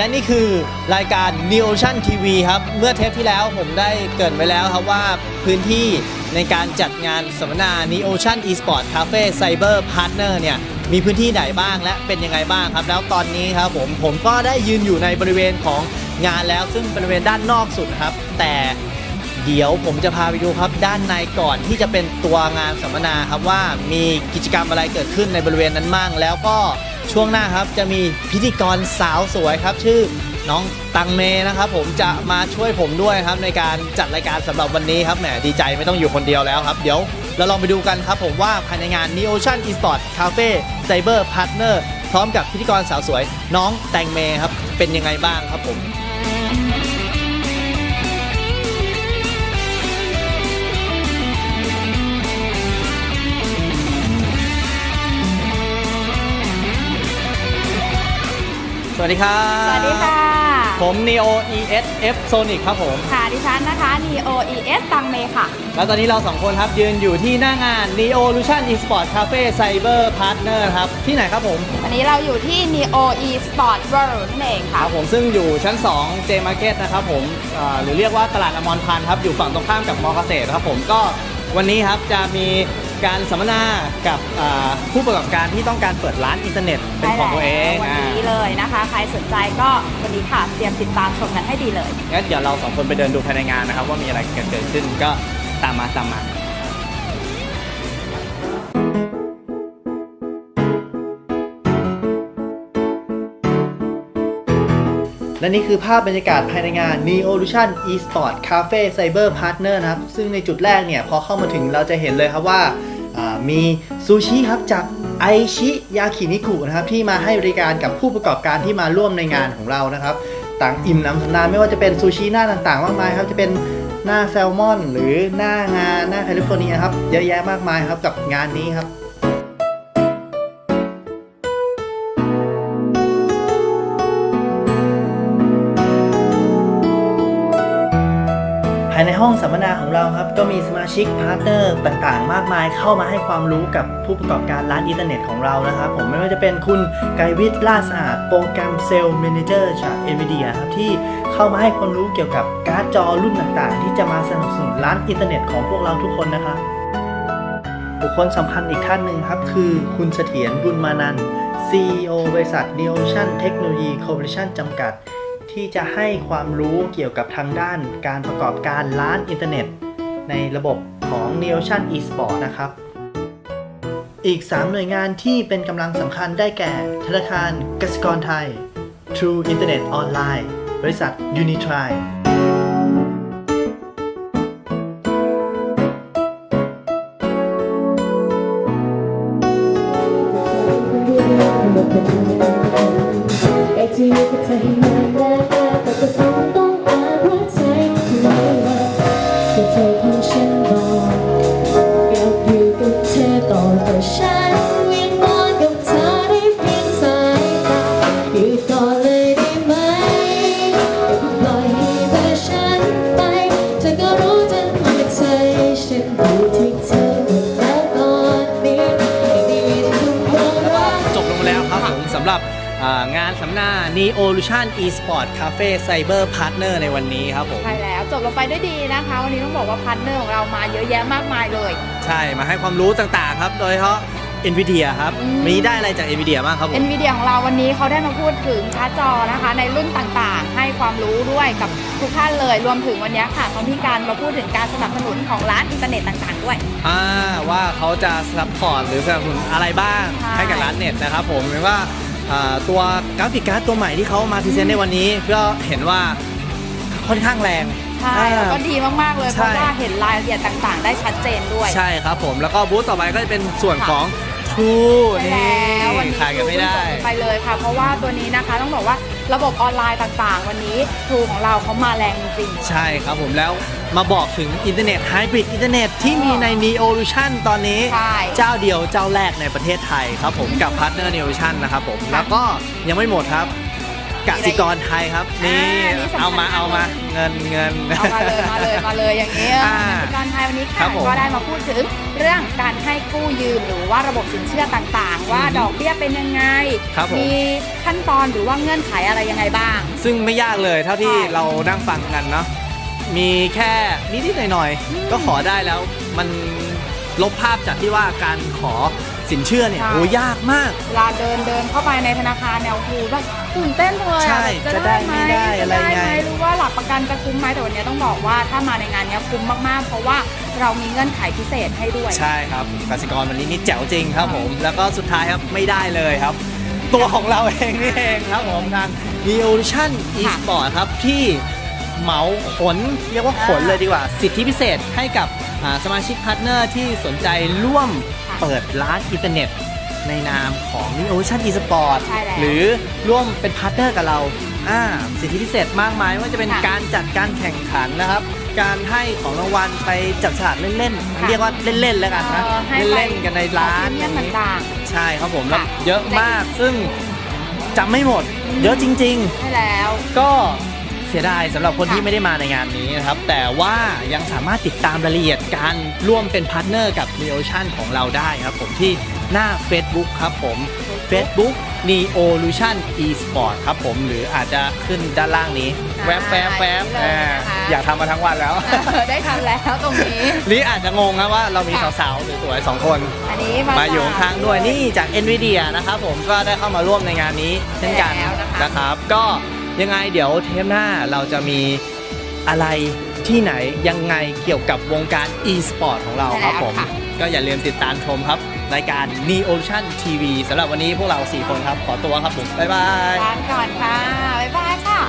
และนี่คือรายการ Neo Ocean TV ครับ เมื่อเทปที่แล้วผมได้เกรินไว้แล้วครับว่าพื้นที่ในการจัดงานสัมมนา Neo Ocean Esport Cafe Cyber Partner เนี่ยมีพื้นที่ไหนบ้างและเป็นยังไงบ้างครับ แล้วตอนนี้ครับผมผมก็ได้ยืนอยู่ในบริเวณของงานแล้วซึ่งบริเวณด้านนอกสุดครับ แต่เดี๋ยวผมจะพาไปดูครับด้านในก่อนที่จะเป็นตัวงานสัมมนาครับว่ามีกิจกรรมอะไรเกิดขึ้นในบริเวณนั้นมั่งแล้วก็ ช่วงหน้าครับจะมีพิธีกรสาวสวยครับ ชื่อน้องตังเมนะครับ ผมจะมาช่วยผมด้วยครับในการจัดรายการสำหรับวันนี้ครับแหมดีใจไม่ต้องอยู่คนเดียวแล้วครับ เดี๋ยวเราลองไปดูกันครับ ผมว่าภายในงาน Neo Ocean Esport Cafe Cyber Partner พร้อมกับพิธีกรสาวสวย น้องแตงเมครับเป็นยังไงบ้างครับผม วัสดีครับ สวัสดีค่ะ ผม Neo ESF Sonic ครับผม ค่ะ ดิฉันนะคะ Neo ES ตังเมค่ะ แล้วตอนนี้เราสองคนครับยืนอยู่ที่หน้างาน Neo Lution Esport Cafe Cyber Partner ครับ ที่ไหนครับผม วันนี้เราอยู่ที่ Neo E Sport World นั่นเองคค่ะรับผมซึ่งอยู่ชั้น 2 J Market นะครับผมอ่าหรือเรียกว่าตลาดอมรพันธ์ครับ อยู่ฝั่งตรงข้ามกับมอเกษตรครับผมก็วันนี้ครับจะมี การสัมมนากับอ่าผู้ประกอบการที่ต้องการเปิดร้านอินเทอร์เน็ตเป็นของตัวเองวันอ่านี้เลยนะคะ ใครสนใจก็วันนี้ค่ะเตรียมติดตามชมกันให้ดีเลยงั้นเดี๋ยวเราสองคนไปเดินดูภายในงานนะครับว่ามีอะไรเกิดขึ้นก็ตามมาตามมา และนี่คือภาพบรรยากาศภายในงาน Neolution Esport Cafe Cyber Partner นะครับ ซึ่งในจุดแรกเนี่ยพอเข้ามาถึงเราจะเห็นเลยครับว่ามีซูชิครับจากไอชิยาคินิคุนะครับที่มาให้บริการกับผู้ประกอบการที่มาร่วมในงานของเรานะครับ ต่างอิ่มน้ำสำราญไม่ว่าจะเป็นซูชิหน้าต่างๆมากมายครับจะเป็นหน้าแซลมอน หรือหน้างานหน้าแคลิฟอร์เนียครับเยอะแยะมากมายครับกับงานนี้ครับายในห้องสัมมนาของเราครับ ก็มีสมาชิกพาร์ทเนอร์ต่างๆ มากมายเข้ามาให้ความรู้กับผู้ประกอบการร้านอินเทอร์เน็ตของเรานะครับ ผมไม่ว่าจะเป็นคุณไกรวิทย์ล่าสะอาดโปรแกรมเซลล์แมนเจอร์จาก NVIDIA ครับที่เข้ามาให้ความรู้เกี่ยวกับการ์ดจอรุ่นต่างๆ ที่จะมาสนับสนุนร้านอินเทอร์เน็ตของพวกเราทุกคนนะครับบุคคลสำคัญอีกท่านหนึ่งครับ คือคุณเสถียรบุญมานันท์ CEO บริษัท n e o c i a n Technology Corporation จำกัด ที่จะให้ความรู้เกี่ยวกับทางด้านการประกอบการร้านอินเทอร์เน็ต ในระบบของ n e o c i a n eSport นะครับ อีก 3 หน่วยงานที่เป็นกำลังสำคัญได้แก่ ธนาคารกสิกรไทย True Internet Online บริษัท Unitry ฉันบอกอยากอยู่กับเธอต่อแต่ฉัน สัมมนา Neolution eSport Cafe Cyber Partner ในวันนี้ครับผม ใช่แล้วจบลงไปด้วยดีนะคะ วันนี้ต้องบอกว่าพาร์ทเนอร์ของเรามาเยอะแยะมากมายเลย ใช่มาให้ความรู้ต่างๆครับ โดยเฉพาะ NVIDIA ครับอืม มีได้อะไรจาก NVIDIA บ้างครับผม NVIDIA ของเราวันนี้เขาได้มาพูดถึงการ์ดจอนะคะ ในรุ่นต่างๆ ให้ความรู้ด้วยกับทุกท่านเลย รวมถึงวันนี้ค่ะเขามีการมาพูดถึงการสนับสนุนของร้านอินเทอร์เน็ตต่างๆ ด้วย อ่าว่าเขาจะซัพพอร์ตหรือสนับสนุนอะไรบ้างใช่ ให้กับร้านเน็ตนะครับผมหรือว่า ตัวกราฟิกการ์ดตัวใหม่ที่เขามาพรีเซนต์ในวันนี้ก็เห็นว่าค่อนข้างแรงใช่แล้วก็ดีมาก ๆ เลยใช่เพราะว่าเห็นรายละเอียดต่างๆ ได้ชัดเจนด้วย ใช่ครับผมแล้วก็บูธต่อไปก็จะเป็นส่วนของ True ใช่นี่แล้ววันนี้ขายกันไม่ได้คือเพิ่งจบไปเลยค่ะ เพราะว่าตัวนี้นะคะต้องบอกว่าระบบออนไลน์ต่างๆ วันนี้ทรูของเราเขามาแรงจริงใช่ครับผมแล้ว มาบอกถึงอินเทอร์เน็ตไฮบริดอินเทอร์เน็ตที่มีใน Neolution ตอนนี้ใช่เจ้าเดียวเจ้าแรกในประเทศไทยครับผมกับพาร์ทเนอร์ Neolution นะครับผม แล้วก็ยังไม่หมดครับกสิกรไทยครับ นี่อ่านี่สำคัญเอามาเอามาเงินเงิน เอามาเลยมาเลยมาเลยอย่างนี้ยอ่ากสิกรไทยวันนี้ครัค่ะบผมก็ได้มาพูดถึงเรื่องการให้กู้ยืมหรือว่าระบบสินเชื่อต่างๆ ว่าอือฮึดอกเบี้ยเป็นยังไง ครับผม มีขั้นตอนหรือว่าเงื่อนไขอะไรยังไงบ้าง ซึ่งไม่ยากเลยเท่าที่ใช่เรานั่งฟังกันเนาะ มีแค่นิดๆหน่อยอืมๆก็ขอได้แล้วมันลบภาพจากที่ว่าการขอสินเชื่อเนี่ยใช่โหยากมาก เวลาเดินเดินเข้าไปในธนาคารเนี่ยโอ้โหแบบตื่นเต้นเลยใช่อะจะได้ไม่ได้จะอะไรไงหมหรือว่าหลักประกันจะคุ้มไหมแต่วันนี้ต้องบอกว่าถ้ามาในงานเนี้ยคุ้มมากๆ เพราะว่าเรามีเงื่อนไขพิเศษให้ด้วย ใช่ครับกสิกรวันนี้นี่แจ๋วจริงครับผม แล้วก็สุดท้ายครับไม่ได้เลยครับ ตัวของเราเองนี่เองครับผมทาง Evolution Esport ครับที่ เหมาขนเรียกว่าขนเลยดีกว่า สิทธิพิเศษให้กับอ่าสมาชิกพาร์ทเนอร์ที่สนใจร่วมค่ะเปิดร้านอินเทอร์เน็ต ในนามของ Evolution Esport ใช่แล้วหรือร่วมเป็นพาร์ทเนอร์กับเราอ่าสิทธิพิเศษมากมายไม่ว่าจะเป็นค่ะการจัดการแข่งขันนะครับ การให้ของรางวัลไปจับฉลากเล่นค่ะๆเรียกว่าเล่นๆแล้วกันนะเออให้ไปเล่นๆกันในร้านของพรีเมียมต่างใช่ครับผมแล้วค่ะเยอะมากซึ่งจำไม่หมด เยอะจริงๆใช่แล้วๆก็ เสียดายสำหรับคนค่ะที่ไม่ได้มาในงานนี้นะครับ แต่ว่ายังสามารถติดตามรายละเอียดการร่วมเป็นพาร์ทเนอร์กับ n e o c i a n ของเราได้ครับผมที่หน้า Facebook ครับผม Facebook Neolution Esport ครับผมหรืออาจจะขึ้นด้านล่างนี้อ่าแวบแวบแวบนี่เลยนะคะอยากทำมาทั้งวันแล้ว เออได้ทำแล้วตรงนี้ นี่อาจจะงงนะว่าเรามีค่ะ สาวๆสวยๆสองคน อันนี้มามาอยู่ข้างๆด้วยนี่จาก NVIDIA นะครับผมก็ได้เข้ามาร่วมในงานนี้เช่นกันแล้วนะคะ นะครับ ก็ ยังไงเดี๋ยวเทปหน้าเราจะมีอะไรที่ไหนยังไงเกี่ยวกับวงการ e-sport ของเราครับผมใช่แล้วค่ะ ก็อย่าลืมติดตามชมครับ รายการ Neocean TV สำหรับวันนี้พวกเรา 4 คนครับ ขอตัวครับผม บ๊ายบาย ลาไปก่อนค่ะ บ๊ายบายค่ะ